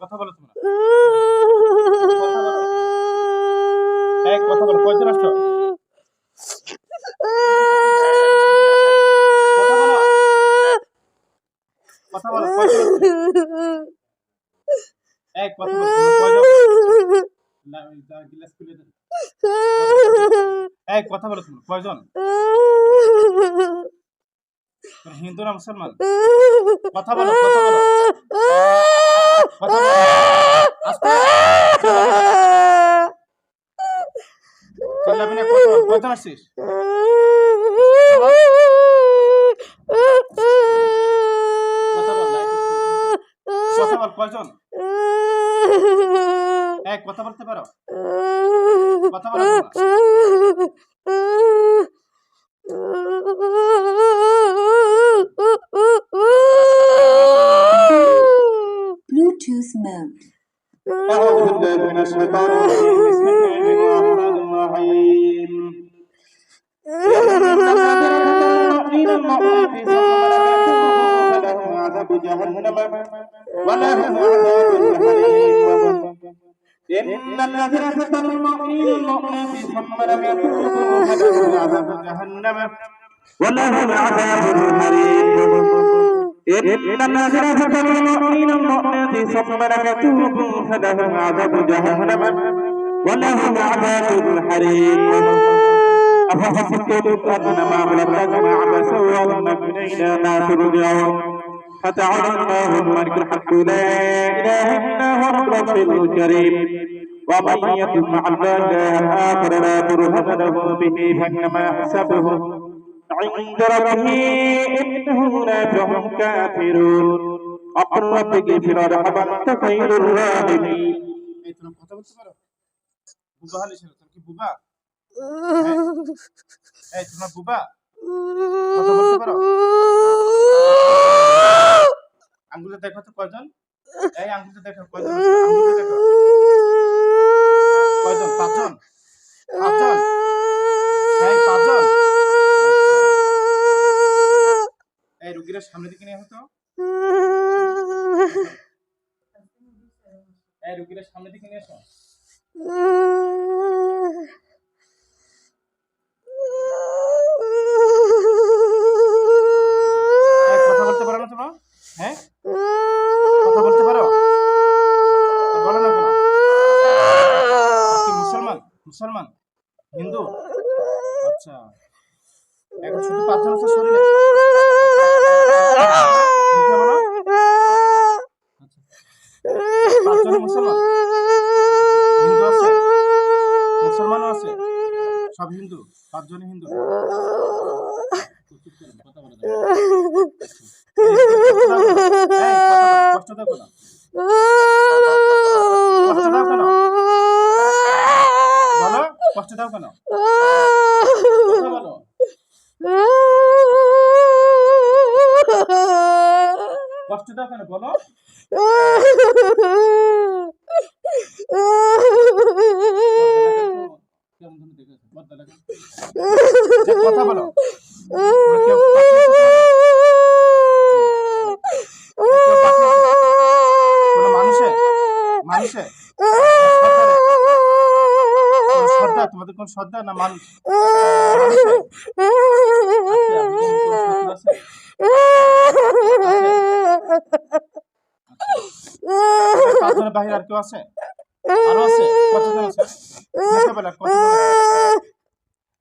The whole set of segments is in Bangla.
কথা বলো তোমরা। কথা কথা বলো। কথা? এই, কথা কয়জন হিন্দু না মুসলমান? কথা বলো কথা বলো। বলো এক আসছিস কথা বল বল কয়জন এই কথা বলতে Mode. أعوذ بالله من الشيطان الرجيم بسم الله الرحمن الرحيم المؤمنين المؤمنات فلهم عذاب جهنم ولهم إن الذين فتنوا المؤمنين المؤمنات ثم لم يتوبوا فلهم عذاب جهنم ولهم عذاب الحريق إن الذين فتنوا المؤمنين المؤمنات ثم لم فلهم عذاب جهنم ولهم عذاب الحريق أفحسبتم أنما خلقناكم عبثا وأنكم إلينا لا ترجعون فتعالى الله الملك الحق لا إله إلا هو الرب الكريم ومن يكن مع الله آخر لا برهان له به فإنما يحسبه عند ربه إنه لا يفلح الكافرون وقل رب اغفر وارحم أنت خير الراحمين এই তোমরা কথা বলতে পারো বুবা হলে ছিল তুমি কি বুবা এই তোমরা বুবা কথা বলতে পারো আঙ্গুলে দেখো তো কয়জন এই আঙ্গুলে দেখো কয়জন আছে? আঙ্গুলে দেখো কয়জন পাঁচজন পাঁচজন রুগীরা সামনের দিকে নিয়ে হতো? এই রুগীরা সামনের দিকে নিয়ে এই কথা বলতে পারো না তোমরা হ্যাঁ কথা বলতে পারো তা বলো না কেন কি মুসলমান মুসলমান হিন্দু আচ্ছা এখন শুধু পাঁচজন আছে শরীরে মুখে বলো আচ্ছা পাঁচজন মুসলমান হিন্দু আছে মুসলমানও আছে সব হিন্দু পাঁচজনই হিন্দু না। কষ্ট দাও কেন? কষ্ট দাও কেন বলো কষ্ট দাও কেন কথা বলো মানুষে মানুষে? তোমাদের কোন না বাহিরে আর কেউ আছে? আরও আছে? কতজন আছে? কতজন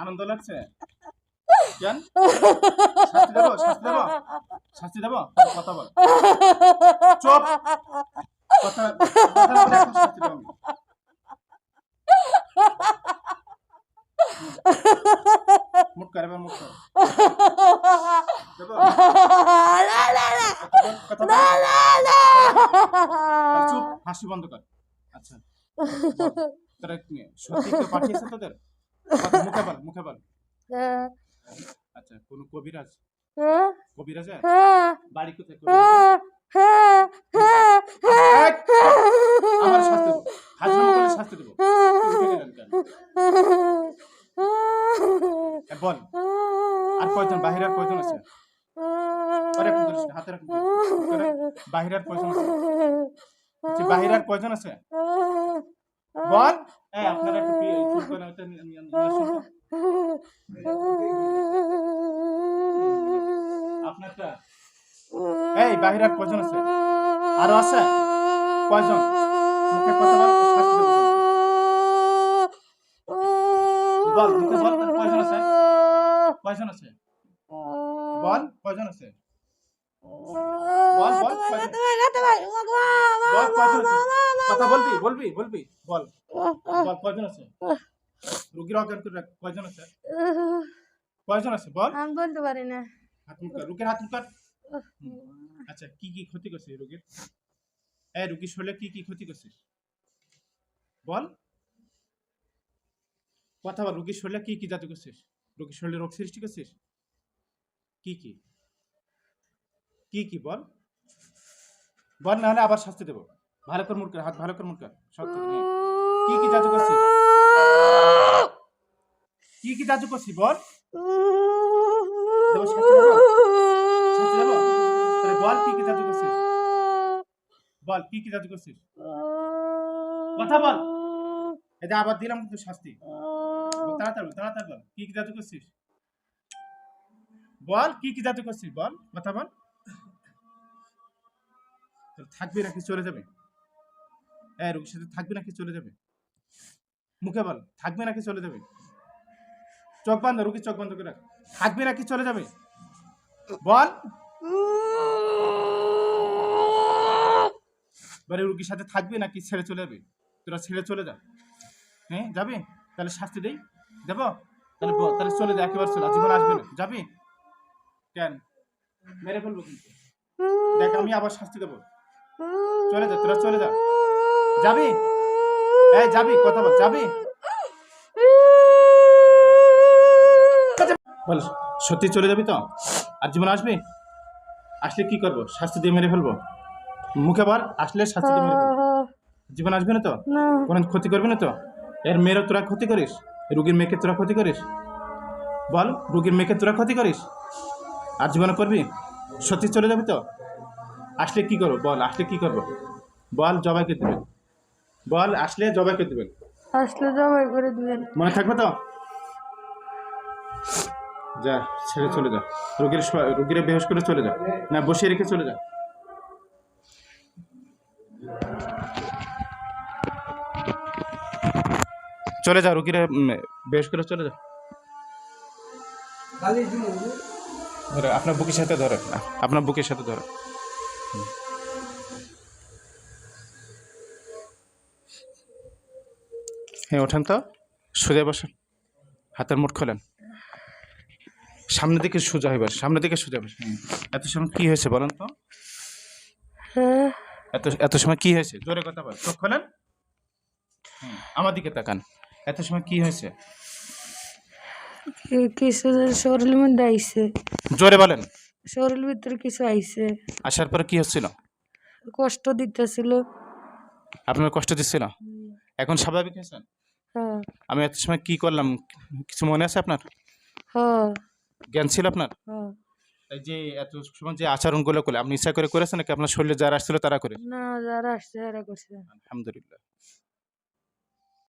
আনন্দ লাগছে? শাস্তি কথা বল। হাসি বন্ধ কর। সত্যি কেউ পাঠিয়েছে তোদের? মুখে বল মুখে বল। আচ্ছা কোন কবিরাজ? কবিরাজ আছে? বাড়ি কোথায়? আমার শাস্তি দেবো। হাজরামো শাস্তি দেবো। তুই উঠে গেলেন কেন? এ, বল। আর কয়জন? বাহিরে আর কয়জন আছে? হাতে রাখ বাহিরে আর কয়জন আছে? বাহিরে আর কয়জন আছে? বল এই আপনারা একটু পি- এই ফুল ওটা নিয়ে- নিয়ে- নিয়ে আসুন তো। আপনারটা? এই বাহিরে আর আছে? আরও আছে? কয়জন? মুখে কথা বল বল মুখে বল কয়জন আছে? কয়জন আছে? বল কয়জন আছে? বল বল বল কয়জন আছে? কথা বলবি বলবি বলবি বল। বল কয়জন আছে? রুগীর অজ্ঞান করে রাখ কয়জন আছে? কয়জন আছে? বল। আমি বলতে পারি না। হাত মুখ রুগীর হাত মুখ আচ্ছা কি কি ক্ষতি করছে রোগীর? এই রুগীর শরীরে কি কি ক্ষতি করছিস বল। কথা বল রুগীর শরীরে কি কি জাতি করছিস? রুগীর শরীরে রোগ সৃষ্টি করছিস? কি কি? কি কি বল। বল না হলে আবার শাস্তি দেবো। ভালো করে কর হাত। ভালো করে সব থেকে কি কি জাদু করছিস? কি কি জাদু করছিস বল? দেবো শাস্তি দেবো? শাস্তি দেবো? তাহলে বল কি কি জাদু করছিস? বল কি কি জাদু করছিস? কথা বল। এটা আবার দিলাম কিন্তু শাস্তি। তাড়াতাড়ি তাড়াতাড়ি বল। কি কি জাদু করছিস? বল কি কি জাদু করছিস? বল কথা বল। থাকবি নাকি চলে যাবে? রুগীর সাথে থাকবি নাকি চলে যাবে? মুখে বল, থাকবে নাকি চলে যাবে? চোখ বন্ধ রুগী চোখ বন্ধ করে রাখ। থাকবে নাকি চলে যাবে? বল। এবারে রুগীর সাথে থাকবি নাকি ছেড়ে চলে যাবে? তোরা ছেড়ে চলে যা। হ্যাঁ যাবি? তাহলে শাস্তি দেই। দেব? তাহলে তাহলে চলে যা, একেবারে চলে জীবন আসবে না। যাবি? কেন? মেরে ফেলব কিন্তু। দেখ, আমি আবার শাস্তি দেবো। চলে যা, তোরা চলে যা। যাবি? এই যাবি কথা বল যাবি? বল সত্যি চলে যাবি তো? আর জীবন আসবি? আসলে কি করব? শাস্তি দিয়ে মেরে ফেলব? মুখে বল আসলে শাস্তি দিয়ে মেরে ফেলব। জীবন আসবে না তো? কোনো ক্ষতি করবি না তো? এর মেয়েরও তোরা ক্ষতি করিস? রুগীর মেয়েকে তোরা ক্ষতি করিস? বল রুগীর মেয়েকে তোরা ক্ষতি করিস? আর জীবনে করবি? সত্যি চলে যাবি তো? আসলে কি করব? বল আসলে কি করব? বল জবাইকে দেবেন বল আসলে জবাই করে দেবেন। আসলে জবাই করে দিবেন। মনে থাকবে তো? যা ছেড়ে চলে যা। রোগীর রোগীরা বেহস করে চলে যা। না বসিয়ে রেখে চলে যা। চলে যা রোগীরা বেহস করে চলে যা। ধরে আপনার বুকের সাথে ধরে। আপনার বুকের সাথে ধরে। হ্যাঁ ওঠেন তো? সোজা বসেন। হাতের মুঠ খোলেন। সামনের দিকে সোজা হইবার সামনের দিকে সোজা বসেন। এত সময় কি হয়েছে বলেন তো? এত এত সময় কি হয়েছে? জোরে কথা বল। চোখ খোলেন? আমার দিকে তাকান। এত সময় কি হয়েছে? কিছু শরীরের মধ্যে আইছে। জোরে বলেন। শরীর ভিতরে কিছু আইছে। আসার পরে কি হচ্ছিল? কষ্ট দিতেছিল। আপনার কষ্ট দিচ্ছিল? এখন স্বাভাবিক হয়েছেন হ্যাঁ। আমি এত সময় কি করলাম? কিছু মনে আছে আপনার? হ্যাঁ। জ্ঞান ছিল আপনার? হ্যাঁ। এই যে এত সময় যে আচরণগুলো করলে আপনি ইচ্ছা করে করেছেন নাকি আপনার শরীরে যারা আসছিল তারা করে? না যারা আসছে করছে। আলহামদুলিল্লাহ।